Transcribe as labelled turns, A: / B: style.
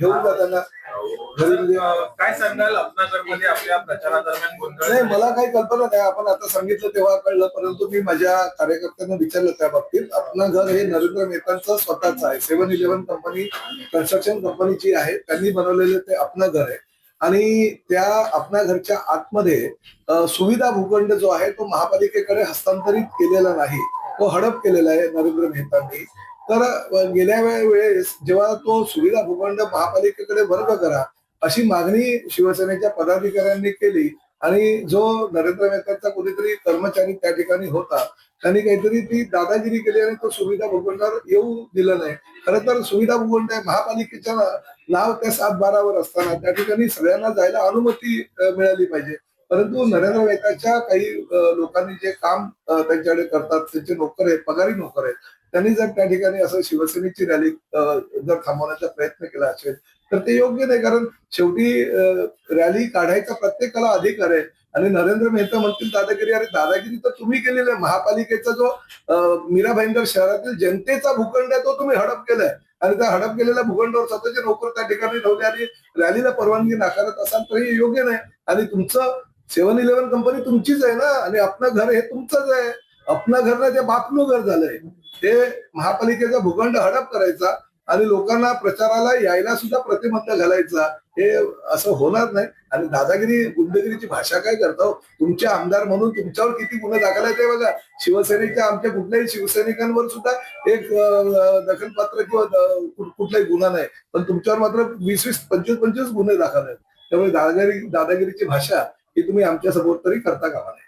A: घेऊन जा त्यांना घरी
B: काय सांगाल? आपल्या प्रचारादरम्यान गोंधळ?
A: नाही मला काही कल्पना नाही. आपण आता सांगितलं तेव्हा कळलं परंतु मी माझ्या कार्यकर्त्यांना विचारलं त्या बाबतीत. आपलं घर हे नरेंद्र मेहतांचं स्वतःच आहे. सेव्हन इलेव्हन कंपनी कन्स्ट्रक्शन कंपनीची आहे त्यांनी बनवलेलं ते आपलं घर आहे. आणि त्या आपल्या घरच्या आतमध्ये सुविधा भूखंड जो आहे तो महापालिकेकडे हस्तांतरित केलेला नाही. तो हडप केलेला आहे नरेंद्र मेहतांनी. तर गेल्या वेळेस जेव्हा तो सुविधा भूखंड महापालिकेकडे वर्ग करा अशी मागणी शिवसेनेच्या पदाधिकाऱ्यांनी केली आणि जो नरेंद्र मेहताचा कोणीतरी कर्मचारी त्या ठिकाणी होता त्यांनी काहीतरी ती दादागिरी केली आणि तो सुविधा भूखंडावर येऊ दिलं नाही. खरं तर सुविधा भूखंड आहे महापालिकेच्या नाव त्या सात बारावर असताना त्या ठिकाणी सगळ्यांना जायला अनुमती मिळाली पाहिजे. परंतु नरेंद्र मेहताच्या काही लोकांनी जे काम त्यांच्याकडे करतात त्यांचे नोकर आहेत पगारी नोकर आहेत त्यांनी जर त्या ठिकाणी असं शिवसेनेची रॅली जर थांबवण्याचा प्रयत्न केला असेल तर ते योग्य नाही. कारण शेवटी रॅली काढायचा प्रत्येकाला अधिकार आहे. आणि नरेंद्र मेहता म्हणतील दादागिरी अरे दादागिरी तर तुम्ही केलेली आहे. महापालिकेचा जो मीरा भाईंदर शहरातील जनतेचा भूखंड आहे तो तुम्ही हडप केलाय. आणि त्या हडप केलेल्या भूखंडावर स्वतःचे नोकर त्या ठिकाणी ठेवले आणि रॅलीला परवानगी नाकारत असाल तर हे योग्य नाही. आणि तुमचं सेव्हन इलेव्हन कंपनी तुमचीच आहे ना? आणि आपलं घर हे तुमचंच आहे. अपना घर नाही ते बापनो घर झालंय. ते महापालिकेचा भूखंड हडप करायचा आणि लोकांना प्रचाराला यायला सुद्धा प्रतिबंध घालायचा. हे असं होणार नाही. आणि दादागिरी गुंडगिरीची भाषा काय करतो? तुमचे आमदार म्हणून तुमच्यावर किती गुन्हे दाखल आहेत ते बघा. शिवसेनेच्या आमच्या कुठल्याही शिवसैनिकांवर सुद्धा एक दखलपात्र किंवा कुठलाही गुन्हा नाही. पण तुमच्यावर मात्र वीस वीस पंचवीस पंचवीस गुन्हे दाखल आहेत. त्यामुळे दादागिरी दादागिरीची भाषा ही तुम्ही आमच्यासमोर तरी करता कामा नये.